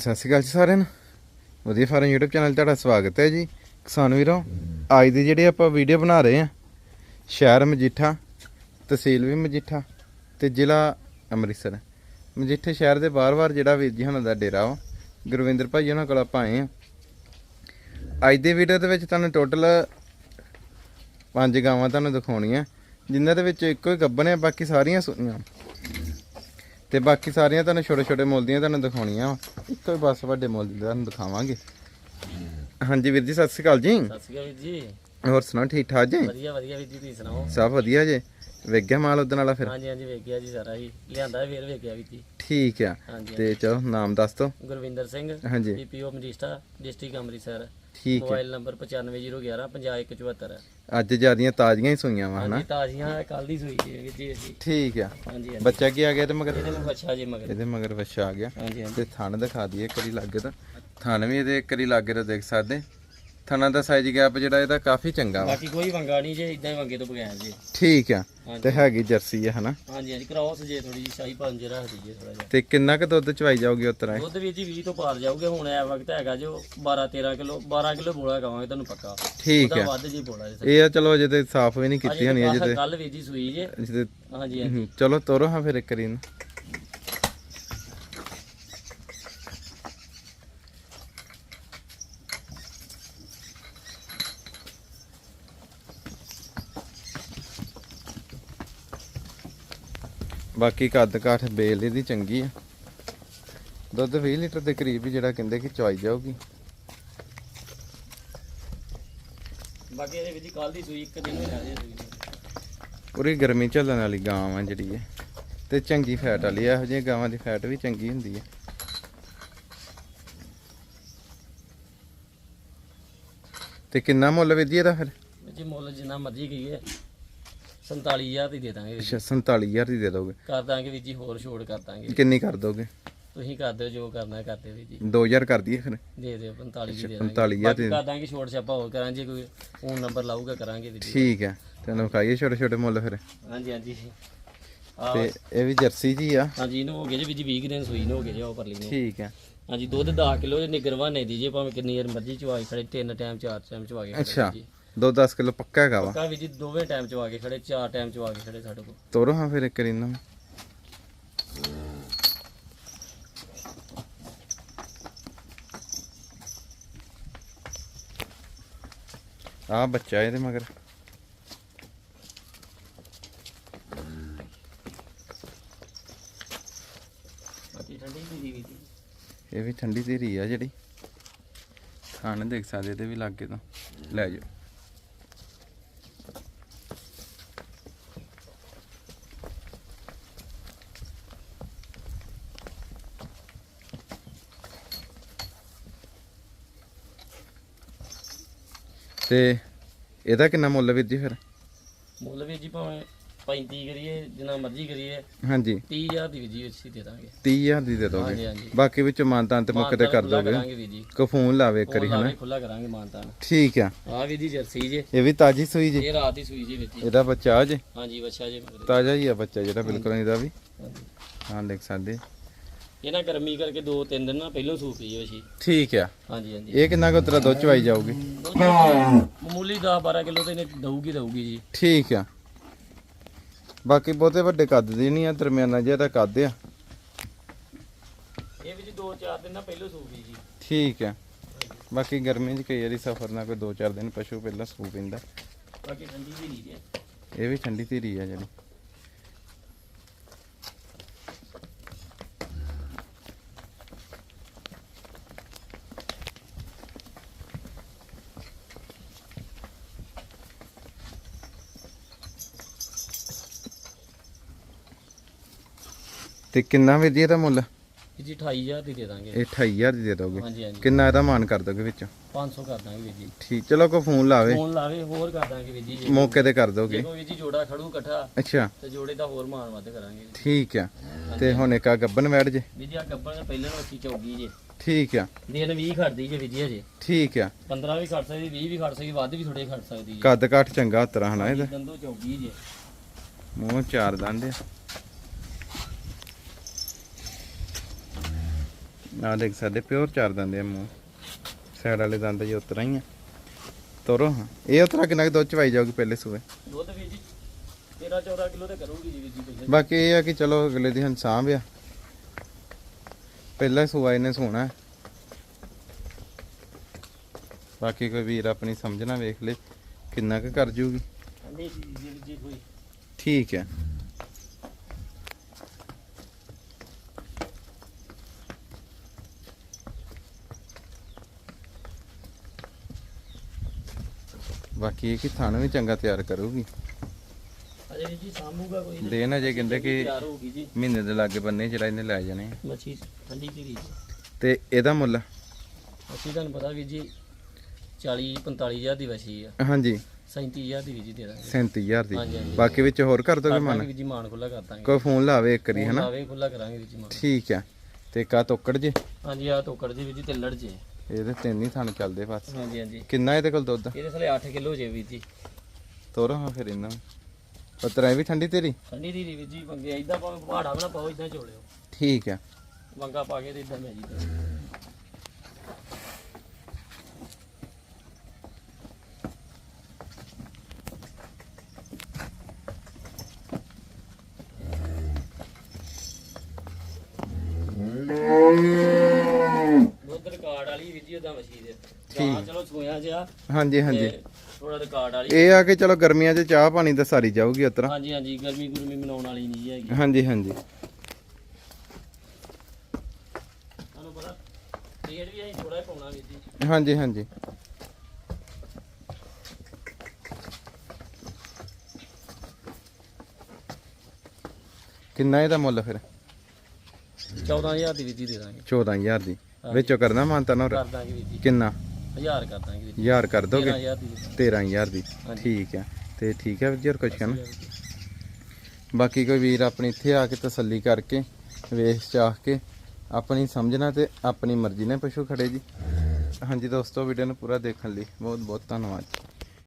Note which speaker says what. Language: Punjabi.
Speaker 1: ਸਤਿ ਸ਼੍ਰੀ ਅਕਾਲ ਜੀ ਸਾਰਿਆਂ ਨੂੰ। ਵਧੀਆ ਫਾਰਮ YouTube ਚੈਨਲ 'ਤੇ ਤੁਹਾਡਾ ਸਵਾਗਤ ਹੈ ਜੀ। ਕਿਸਾਨ ਵੀਰੋ, ਅੱਜ ਦੀ ਜਿਹੜੀ ਆਪਾਂ ਵੀਡੀਓ ਬਣਾ ਰਹੇ ਹਾਂ, ਸ਼ਹਿਰ ਮਜੀਠਾ, ਤਹਿਸੀਲ ਵੀ ਮਜੀਠਾ ਤੇ ਜ਼ਿਲ੍ਹਾ ਅੰਮ੍ਰਿਤਸਰ। ਮਜੀਠੇ ਸ਼ਹਿਰ ਦੇ ਬਾਹਰ-ਬਾਹਰ ਜਿਹੜਾ ਵੀਰ ਜੀ ਹੁਣਾਂ ਦਾ ਡੇਰਾ ਵਾ, ਗੁਰਵਿੰਦਰ ਭਾਈ ਉਹਨਾਂ ਕੋਲ ਆਪਾਂ ਆਏ ਹਾਂ। ਅੱਜ ਦੀ ਵੀਡੀਓ ਦੇ ਵਿੱਚ ਤੁਹਾਨੂੰ ਟੋਟਲ ਪੰਜ ਗਾਵਾਂ ਤੁਹਾਨੂੰ ਦਿਖਾਉਣੀਆਂ। ਜਿਨ੍ਹਾਂ ਦੇ ਵਿੱਚ ਇੱਕੋ ਹੀ ਗੱਬਨ ਹੈ ਬਾਕੀ ਸਾਰੀਆਂ ਸੁਣੀਆਂ ਤੇ ਬਾਕੀ ਸਾਰੀਆਂ ਤੁਹਾਨੂੰ ਛੋਟੇ ਛੋਟੇ ਮੁੱਲ ਦੀਆਂ ਤੁਹਾਨੂੰ ਦਿਖਾਉਣੀਆਂ। ਇੱਕੋ ਹੀ ਬਸ ਵੱਡੇ ਮੁੱਲ ਦੀ ਤੁਹਾਨੂੰ ਦਿਖਾਵਾਂਗੇ। ਹਾਂਜੀ ਵੀਰ ਜੀ ਸਤਿ ਸ਼੍ਰੀ ਅਕਾਲ ਜੀ।
Speaker 2: ਸਤਿ ਸ਼੍ਰੀ ਅਕਾਲ ਵੀਰ ਜੀ।
Speaker 1: ਹੋਰ ਸੁਣਾਓ ਠੀਕ ਠਾਕ ਜੀ?
Speaker 2: ਵਧੀਆ ਵਧੀਆ ਵੀਰ ਜੀ ਤੁਸੀਂ ਸੁਣਾਓ?
Speaker 1: ਸਭ ਵਧੀਆ ਜੀ। ਵੇਖ ਗਿਆ ਮਾਲ ਉਦਣ ਵਾਲਾ ਫਿਰ?
Speaker 2: ਹਾਂਜੀ ਹਾਂਜੀ ਵੇਖਿਆ ਜੀ ਸਾਰਾ ਹੀ। ਲਿਆਂਦਾ ਫੇਰ ਵੇਖਿਆ ਵੀਰ ਜੀ।
Speaker 1: ਠੀਕ ਆ। ਤੇ ਚਲੋ ਨਾਮ ਦੱਸ ਦੋ
Speaker 2: ਗੁਰਵਿੰਦਰ ਸਿੰਘ
Speaker 1: ਹਾਂਜੀ।
Speaker 2: BPO Majitha district Amritsar.
Speaker 1: ਠੀਕ ਹੈ।
Speaker 2: ਮੋਬਾਈਲ ਨੰਬਰ 95011 50174
Speaker 1: ਅੱਜ ਜਿਆਦੀਆਂ ਤਾਜ਼ੀਆਂ ਹੀ ਸੂਈਆਂ ਵਾ ਹਨਾ?
Speaker 2: ਹਾਂਜੀ ਤਾਜ਼ੀਆਂ ਕੱਲ ਦੀ ਸੂਈ ਜੀ ਵੀਰ ਜੀ। ਅਸੀਂ
Speaker 1: ਠੀਕ ਆ।
Speaker 2: ਹਾਂਜੀ ਹਾਂਜੀ।
Speaker 1: ਬੱਚਾ ਕੀ ਆ ਗਿਆ ਤੇ ਮਗਰ?
Speaker 2: ਇਹਦੇ ਨੂੰ ਬੱਚਾ ਜੀ ਮਗਰ।
Speaker 1: ਇਹਦੇ ਮਗਰ ਬੱਚਾ ਆ ਗਿਆ।
Speaker 2: ਹਾਂਜੀ ਹਾਂਜੀ।
Speaker 1: ਤੇ ਥਣ ਦਿਖਾ ਦਈਏ ਕਰੀ ਲੱਗੇ ਤਾਂ। ਥਣ ਵੀ ਇਹਦੇ ਕਰੀ ਲੱਗੇ ਤਾਂ ਦੇਖ ਸਕਦੇ? ਥਣਾਂ ਦਾ ਸਾਈਜ਼ ਗੈਪ ਜਿਹੜਾ ਇਹਦਾ ਕਾਫੀ ਚੰਗਾ ਵਾ।
Speaker 2: ਬਾਕੀ ਕੋਈ ਵੰਗਾ ਨਹੀਂ ਜੇ ਇਦਾਂ ਹੀ ਵੰਗੇ ਤੋਂ ਬਗੈਰ ਜੀ।
Speaker 1: ਠੀਕ ਆ
Speaker 2: ਹਾਂਜੀ।
Speaker 1: ਤੇ ਹੈਗੀ ਜਰਸੀ ਆ ਹਨਾ?
Speaker 2: ਹਾਂਜੀ ਹਾਂਜੀ ਕ੍ਰਾਸ ਜੇ ਥੋੜੀ ਜੀ ਸ਼ਾਹੀ ਪੰਜ ਰੱਖ ਦਈਏ ਥੋੜਾ ਜਿਹਾ।
Speaker 1: ਤੇ ਕਿੰਨਾ ਕੁ ਦੁੱਧ ਚਵਾਈ ਜਾਊਗੀ ਉਸ ਤਰ੍ਹਾਂ?
Speaker 2: ਦੁੱਧ ਵੀ ਜੀ 20 ਤੋਂ ਪਾਰ ਜਾਊਗੇ ਹੁਣ ਇਹ ਵਕਤ ਹੈਗਾ ਜੋ 12 13 ਕਿਲੋ 12 ਕਿਲੋ ਬੋਲਾ ਕਵਾਂਗੇ ਤੁਹਾਨੂੰ ਪੱਕਾ।
Speaker 1: ਠੀਕ
Speaker 2: ਉਹਦਾ
Speaker 1: ਆ।
Speaker 2: ਵੱਧ ਜੀ ਬੋਲਾ ਜੀ
Speaker 1: ਇਹ ਆ ਚਲੋ ਅਜੇ ਤੇ ਸਾਫ਼ ਵੀ ਨਹੀਂ ਕੀਤੀ ਹੋਣੀ ਅਜੇ ਤੇ
Speaker 2: ਕੱਲ ਵੀ ਜੀ ਸੂਈ ਜੇ।
Speaker 1: ਅਜੇ ਤੇ
Speaker 2: ਹਾਂਜੀ
Speaker 1: ਚਲੋ ਤੋਰੋ ਹਾਂ ਫਿਰ ਇੱਕ ਵਾਰੀ ਬਾਕੀ ਕੱਦ ਕਾਠ ਬੇਲ ਇਹਦੀ ਚੰਗੀ ਆ। ਦੁੱਧ 20 ਲੀਟਰ ਦੇ ਕਰੀਬ ਹੀ ਜਿਹੜਾ ਕਹਿੰਦੇ ਕਿ ਚਵਾਈ ਜਾਊਗੀ।
Speaker 2: ਬਾਕੀ ਇਹਦੇ ਵਿੱਚ ਕੱਲ ਦੀ ਸੂਈ ਇੱਕ ਦਿਨ ਹੀ ਰਹਿ ਜੇ।
Speaker 1: ਪੂਰੀ ਗਰਮੀ ਝੱਲਣ ਵਾਲੀ ਗਾਂ ਆ ਜਿਹੜੀ ਹੈ ਤੇ ਚੰਗੀ ਫੈਟ ਵਾਲੀ ਆ ਇਹੋ ਜਿਹੀਆਂ ਗਾਵਾਂ ਦੀ ਫੈਟ ਵੀ ਚੰਗੀ ਹੁੰਦੀ ਹੈ ਤੇ ਕਿੰਨਾ ਮੁੱਲ ਵਿਧੀ ਇਹਦਾ ਫਿਰ?
Speaker 2: ਵਿੱਚ ਮੁੱਲ ਜਿੰਨਾ ਮਰਜ਼ੀ ਕਹੀਏ। 47000 ਦੀ ਦੇ ਦਾਂਗੇ ਵੀਰ ਜੀ।
Speaker 1: ਅੱਛਾ 47000 ਦੀ ਦੇ ਦੋਗੇ।
Speaker 2: ਕਰ ਦਾਂਗੇ ਵੀ ਜੀ ਹੋਰ ਛੋੜ ਕਰ ਦਾਂਗੇ।
Speaker 1: ਕਿੰਨੀ ਕਰ ਦੋਗੇ?
Speaker 2: ਤੁਸੀਂ ਕਰ ਦਿਓ ਜੋ ਕਰਨਾ ਕਰਦੇ ਵੀ ਜੀ।
Speaker 1: 2000 ਕਰ ਦਈਏ ਫਿਰ।
Speaker 2: ਦੇ ਦਿਓ 45 ਦੀ ਦੇ ਦਾਂਗੇ।
Speaker 1: 45000
Speaker 2: ਬਾਕੀ
Speaker 1: ਦੀ
Speaker 2: ਕਰ ਦਾਂਗੇ ਛੋੜ ਛਾਪਾ ਹੋਰ ਕਰਾਂਗੇ ਜੇ ਕੋਈ ਫੋਨ ਨੰਬਰ ਲਾਊਗਾ ਕਰਾਂਗੇ ਵੀ ਜੀ।
Speaker 1: ਠੀਕ ਹੈ ਤੈਨੂੰ ਖਾਈਏ ਛੋਟੇ ਛੋਟੇ ਮੁੱਲ ਫਿਰ।
Speaker 2: ਹਾਂਜੀ ਹਾਂਜੀ।
Speaker 1: ਤੇ ਇਹ ਵੀ ਜਰਸੀ ਜੀ ਆ।
Speaker 2: ਹਾਂਜੀ ਇਹਨੂੰ ਹੋ ਗਏ ਜੀ ਵੀ ਜੀ 20 ਕੁ ਦਿਨ ਸੂਈ ਨੂੰ ਹੋ ਗਏ ਜੀ ਉਹ ਪਰਲੀ ਨੂੰ।
Speaker 1: ਠੀਕ ਹੈ।
Speaker 2: ਹਾਂਜੀ ਦੁੱਧ 10 ਕਿਲੋ ਜੇ ਨਿਗਰਵਾਨੇ ਦੀ ਜੇ ਭਾਵੇਂ ਕਿੰਨੀ ਵਾਰ ਮਰਜ਼ੀ ਚਵਾਈ ਖੜੇ ਤਿੰਨ ਟਾਈਮ ਚਾਰ ਟਾਈਮ ਚਵਾ ਕੇ
Speaker 1: ਅੱਛਾ। ਦੋ 10 ਕਿਲੋ ਪੱਕਾ ਹੈਗਾ ਵਾ।
Speaker 2: ਪੱਕਾ ਵੀ ਜੀ ਦੋਵੇਂ ਟਾਈਮ ਚਵਾ ਕੇ ਖੜੇ ਚਾਰ ਟਾਈਮ ਚਵਾ ਕੇ ਖੜੇ ਸਾਡੇ ਕੋਲ।
Speaker 1: ਤੋਰੋ ਹਾਂ ਫਿਰ ਇੱਕ ਵਾਰੀ ਇਹਨਾਂ ਨੂੰ। ਆ ਬੱਚਾ ਇਹਦੇ ਮਗਰ।
Speaker 2: ਬਾਕੀ ਠੰਡੀ ਦੀ ਵੀ ਜੀ।
Speaker 1: ਇਹ ਵੀ ਠੰਡੀ ਧੀਰੀ ਆ ਜਿਹੜੀ। ਖਾਣ ਦੇਖ ਸਕਦੇ ਇਹਦੇ ਵੀ ਲਾਗੇ ਤੋਂ। ਲੈ ਜਾਓ। ਤੇ ਇਹਦਾ ਕਿੰਨਾ ਮੁੱਲ ਵੀਰ ਜੀ ਫਿਰ?
Speaker 2: ਮੁੱਲ ਵੀ ਜੀ ਭਾਵੇਂ 35 ਕਰੀਏ ਜਿੰਨਾ ਮਰਜ਼ੀ ਕਰੀਏ।
Speaker 1: ਹਾਂਜੀ।
Speaker 2: 30000 ਦੀ ਵੀ ਜੀ ਅਸੀਂ ਦੇ ਦਾਂਗੇ।
Speaker 1: 30000 ਦੀ ਦੇ ਦੋਗੇ।
Speaker 2: ਹਾਂਜੀ
Speaker 1: ਬਾਕੀ ਵਿੱਚੋਂ ਮਾਨਤਾਨ ਤੇ ਮੁੱਕ ਤੇ ਕਰ
Speaker 2: ਖੁੱਲਾ
Speaker 1: ਦੋਗੇ।
Speaker 2: ਕਰਾਂਗੇ ਵੀ ਜੀ।
Speaker 1: ਕੋ ਫੋਨ ਲਾਵੇ ਇੱਕ ਵਾਰੀ ਹਨਾ?
Speaker 2: ਖੁੱਲਾ ਕਰਾਂਗੇ ਮਾਨਤਾਨ।
Speaker 1: ਠੀਕ ਆ।
Speaker 2: ਆ ਵੀ ਜੀ ਜਰਸੀ ਜੇ।
Speaker 1: ਇਹ ਵੀ ਤਾਜੀ ਸੂਈ ਜੀ।
Speaker 2: ਇਹ ਰਾਤ ਦੀ ਸੂਈ ਜੀ ਵਿੱਚ।
Speaker 1: ਇਹਦਾ ਬੱਚਾ ਆ ਜੇ।
Speaker 2: ਹਾਂਜੀ ਬੱਚਾ ਜੇ। ਮਗਰ
Speaker 1: ਤਾਜ਼ਾ ਹੀ ਆ ਬੱਚਾ ਜਿਹੜਾ ਬਿਲਕੁਲ ਇਹਦਾ ਵੀ।
Speaker 2: ਹਾਂਜੀ।
Speaker 1: ਹਾਂ ਦੇਖ ਸਕਦੇ
Speaker 2: ਇਹ ਨਾ ਗਰਮੀ ਕਰਕੇ 2-3 ਦਿਨ ਨਾ ਪਹਿਲਾਂ ਸੂਪ ਪਈ ਵਸ਼ੀ।
Speaker 1: ਠੀਕ ਆ।
Speaker 2: ਹਾਂਜੀ ਹਾਂਜੀ।
Speaker 1: ਇਹ ਕਿੰਨਾ ਕੁ ਤੇਰਾ ਦੁੱਧ ਚਵਾਈ ਜਾਊਗੀ?
Speaker 2: ਮਾਮੂਲੀ 10-12 ਕਿਲੋ ਤੇ ਇਹਨੇ ਦਊਗੀ ਦਊਗੀ ਜੀ।
Speaker 1: ਠੀਕ ਆ। ਬਾਕੀ ਬਹੁਤੇ ਵੱਡੇ ਕੱਦ ਦੀ ਨਹੀਂ ਆ ਦਰਮਿਆਨਾ ਜਿਹਾ ਤਾਂ ਕੱਦ ਆ।
Speaker 2: ਇਹ ਵੀ ਜੀ 2-4 ਦਿਨ ਨਾ ਪਹਿਲਾਂ ਸੂਪ ਜੀ।
Speaker 1: ਠੀਕ ਆ। ਬਾਕੀ ਗਰਮੀ 'ਚ ਕਈ ਵਾਰੀ ਸਫ਼ਰ ਨਾਲ ਕੋਈ 2-4 ਦਿਨ ਪਸ਼ੂ ਪਹਿਲਾਂ ਸੂ ਪੈਂਦਾ।
Speaker 2: ਬਾਕੀ ਠੰਡੀ ਵੀ ਨਹੀਂ ਜੀ।
Speaker 1: ਇਹ ਵੀ ਠੰਡੀ ਧੀਰੀ ਆ ਜਿਹੜੀ। ਤੇ ਕਿੰਨਾ ਵੀ ਇਹਦਾ ਮੁੱਲ?
Speaker 2: ਇਹ ਜੀ 28000 ਦੀ ਦੇ ਦਾਂਗੇ।
Speaker 1: ਇਹ 28000 ਦੀ ਦੇ ਦੋਗੇ।
Speaker 2: ਹਾਂਜੀ ਹਾਂਜੀ।
Speaker 1: ਕਿੰਨਾ ਇਹਦਾ ਮਾਨ ਕਰ ਦੋਗੇ ਵਿੱਚੋਂ?
Speaker 2: 500 ਕਰ ਦਾਂਗੇ ਵੀਰ ਜੀ।
Speaker 1: ਠੀਕ ਚਲੋ ਕੋ ਫੋਨ ਲਾਵੇ।
Speaker 2: ਫੋਨ ਲਾਵੇ ਹੋਰ ਕਰ ਦਾਂਗੇ ਵੀਰ ਜੀ। ਜੇ
Speaker 1: ਮੌਕੇ ਤੇ ਕਰ
Speaker 2: ਜੇ
Speaker 1: ਦੋਗੇ।
Speaker 2: ਕੋਈ ਵੀਰ ਜੀ ਜੋੜਾ ਖੜੂ ਇਕੱਠਾ।
Speaker 1: ਅੱਛਾ।
Speaker 2: ਤੇ ਜੋੜੇ ਦਾ ਹੋਰ ਮਾਨ ਵੱਧ ਕਰਾਂਗੇ।
Speaker 1: ਠੀਕ ਆ। ਤੇ ਹੁਣ ਇੱਕ ਆ ਗੱਬਨ ਵੈੜ ਜੇ।
Speaker 2: ਵੀਰ ਜੀ ਆ ਗੱਬਰ ਨੇ ਪਹਿਲਾਂ ਅੱਛੀ ਚੌਗੀ ਜੇ।
Speaker 1: ਠੀਕ ਆ।
Speaker 2: ਦਿਨ 20 ਖੜਦੀ ਜੇ ਵੀਰ ਜੀ
Speaker 1: ਠੀਕ ਆ।
Speaker 2: 15 ਵੀ ਖੜ ਸਕਦੀ 20 ਵੀ ਖੜ ਸਕਦੀ ਵੱਧ ਵੀ ਥੋੜੇ ਖੜ ਸਕਦੀ ਜੀ।
Speaker 1: ਕੱਦ ਕਾਠ ਚੰਗਾ ਤਰ੍ਹਾਂ ਹਨਾ ਇਹਦਾ।
Speaker 2: ਦੰਦੋ ਚੌਗੀ ਜੇ।
Speaker 1: ਮੂੰਹ ਚਾਰ ਦੰਦ ਆ। ਆ ਦੇਖ ਸਾਡੇ ਪਿਓਰ ਚਾਰ ਦੰਦ ਆ ਮੂੰਹ। ਸਾਈਡ ਵਾਲੇ ਦੰਦ ਜੀ ਉਤਰਾ ਹੀ ਆ। ਤੋਰੋ ਹਾਂ। ਇਹ ਉਤਰਾ ਕਿੰਨਾ ਕੁ ਦੁੱਧ ਚਵਾਈ ਜਾਊਗੀ ਪਹਿਲੇ ਸੂਏ?
Speaker 2: ਦੁੱਧ ਵੀਰ ਜੀ 13 14 ਕਿਲੋ ਤੇ ਕਰੂਗੀ ਜੀ ਜੀ
Speaker 1: ਬਾਕੀ ਇਹ ਆ ਕਿ ਚਲੋ ਅਗਲੇ ਦੀ ਹੁਣ ਸਾਂਭ ਆ। ਪਹਿਲਾ ਸੂਆ ਇਹਨੇ ਸੋਣਾ। ਬਾਕੀ ਕੋਈ ਵੀਰ ਆਪਣੀ ਸਮਝਣਾ ਵੇਖ ਲੇ ਕਿੰਨਾ ਕੁ ਕਰ ਜੂਗੀ। ਠੀਕ ਹੈ ਬਾਕੀ ਇਹ ਕਿ ਥਣ ਵੀ ਚੰਗਾ ਤਿਆਰ ਕਰੂਗੀ।
Speaker 2: ਅਜੇ ਜੀ ਸਾਂਭੂਗਾ ਕੋਈ ਨਹੀਂ।
Speaker 1: ਦੇਣ ਅਜੇ ਕਹਿੰਦੇ ਕਿ
Speaker 2: ਤਿਆਰ ਹੋਊਗੀ ਜੀ।
Speaker 1: ਮਹੀਨੇ ਦੇ ਲਾਗੇ ਬੰਨੇ ਜਿਹੜਾ ਇਹਨੇ ਲੈ ਜਾਣੇ। ਆ।
Speaker 2: ਮੱਛੀ ਠੰਡੀ ਜੀ ਵੀਰ ਜੀ।
Speaker 1: ਤੇ ਇਹਦਾ ਮੁੱਲ?
Speaker 2: ਅਸੀਂ ਤੁਹਾਨੂੰ ਪਤਾ ਵੀਰ ਜੀ 40 45000 ਦੀ ਵਸੀ ਆ।
Speaker 1: ਹਾਂਜੀ।
Speaker 2: 37000 ਦੀ ਜੀ ਦੇ ਦਾਂਗੇ।
Speaker 1: 37000 ਦੀ।
Speaker 2: ਹਾਂਜੀ।
Speaker 1: ਬਾਕੀ ਵਿੱਚ ਹੋਰ ਕਰ ਦੋਗੇ ਮਨ?
Speaker 2: ਜੀ ਮਾਨ ਖੁੱਲਾ ਕਰ ਦਾਂਗੇ।
Speaker 1: ਕੋਈ ਫੋਨ ਲਾਵੇ ਇੱਕ ਵਾਰੀ ਹਨਾ?
Speaker 2: ਲਾਵੇ ਖੁੱਲਾ ਕਰਾਂਗੇ ਜੀ ਮਾਨ।
Speaker 1: ਠੀਕ ਹੈ ਤੇ ਕਾ ਤੋਕੜ ਜੇ?
Speaker 2: ਹਾਂਜੀ ਆ ਤੋਕੜ ਜੀ ਵੀਰ ਜੀ ਤੇ ਲੜ ਜੇ।
Speaker 1: ਇਹਦੇ ਤਿੰਨ ਹੀ ਥਣ ਚੱਲਦੇ ਬਸ।
Speaker 2: ਹਾਂਜੀ ਹਾਂਜੀ।
Speaker 1: ਕਿੰਨਾ ਇਹਦੇ ਕੋਲ ਦੁੱਧ?
Speaker 2: ਇਹਦੇ ਥਲੇ 8 ਕਿਲੋ ਜੇ ਵੀਰ ਜੀ।
Speaker 1: ਤੋਰੋ ਹਾਂ ਫਿਰ ਇਹਨਾਂ ਪਤਰਾ ਵੀ ਠੰਡੀ ਤੇਰੀ?
Speaker 2: ਠੰਡੀ ਦੀ ਵੀਰ ਜੀ ਮੰਗੇ ਇਦਾਂ ਭਾਵੇਂ ਪਹਾੜਾ ਬਣਾ ਪਾਓ ਇਦਾਂ ਝੋਲਿਓ।
Speaker 1: ਠੀਕ ਹੈ
Speaker 2: ਵੰਗਾ ਪਾ ਕੇ ਤੇ ਇਦਾਂ ਮੈਂ ਜੀ ਦੁੱਧ ਰਿਕਾਰਡ ਵਾਲੀ ਚਲੋ ਜਿਆ
Speaker 1: ਹਾਂਜੀ ਹਾਂਜੀ।
Speaker 2: ਥੋੜਾ ਰਿਕਾਰਡ ਵਾਲੀ।
Speaker 1: ਇਹ ਆ ਕਿ ਚਲੋ ਗਰਮੀਆਂ 'ਚ ਚਾਹ ਪਾਣੀ ਤਾਂ ਸਾਰੀ ਜਾਊਗੀ ਉਤਰਾ
Speaker 2: ਹਾਂਜੀ ਹਾਂਜੀ ਗਰਮੀ ਗੁਰਮੀ ਮਨਾਉਣ ਵਾਲੀ ਨਹੀਂ ਹੈਗੀ।
Speaker 1: ਹਾਂਜੀ ਹਾਂਜੀ।
Speaker 2: ਤੁਹਾਨੂੰ ਪਤਾ ਰੇਟ ਵੀ ਅਸੀਂ ਥੋੜਾ ਜਿਹਾ ਪਾਉਣਾ ਵੀਰ ਜੀ।
Speaker 1: ਹਾਂਜੀ ਹਾਂਜੀ। ਕਿੰਨਾ ਇਹਦਾ ਮੁੱਲ ਫਿਰ?
Speaker 2: 14000 ਦੀ ਵੀਰ ਜੀ ਦੇ ਦਾਂਗੇ।
Speaker 1: 14000 ਦੀ। ਵਿੱਚੋਂ ਕਰਨਾ ਮਾਨਤਾ ਨਾ
Speaker 2: ਕਰ ਦਾਂਗੇ ਵੀਰ ਜੀ।
Speaker 1: ਕਿੰਨਾ?
Speaker 2: 1000 ਕਰ ਦਾਂਗੇ ਵੀਰ ਜੀ।
Speaker 1: ਹਜ਼ਾਰ ਕਰ ਦੋਗੇ?
Speaker 2: 13000 ਦੀ ਦੇ
Speaker 1: 13000 ਦੀ।
Speaker 2: ਹਾਂਜੀ।
Speaker 1: ਠੀਕ ਹੈ ਤੇ ਠੀਕ ਹੈ ਵੀਰ ਜੀ ਹੋਰ ਕੁਝ ਕਹਿਣਾ? ਬਾਕੀ ਕੋਈ ਵੀਰ ਆਪਣੀ ਇੱਥੇ ਆ ਕੇ ਤਸੱਲੀ ਕਰਕੇ ਵੇਖ ਚਾਹ ਕੇ ਆਪਣੀ ਸਮਝਣਾ ਤੇ ਆਪਣੀ ਮਰਜ਼ੀ ਨਾਲ ਪਸ਼ੂ ਖੜੇ ਜੀ। ਹਾਂਜੀ ਦੋਸਤੋ ਵੀਡੀਓ ਨੂੰ ਪੂਰਾ ਦੇਖਣ ਲਈ ਬਹੁਤ ਬਹੁਤ ਧੰਨਵਾਦ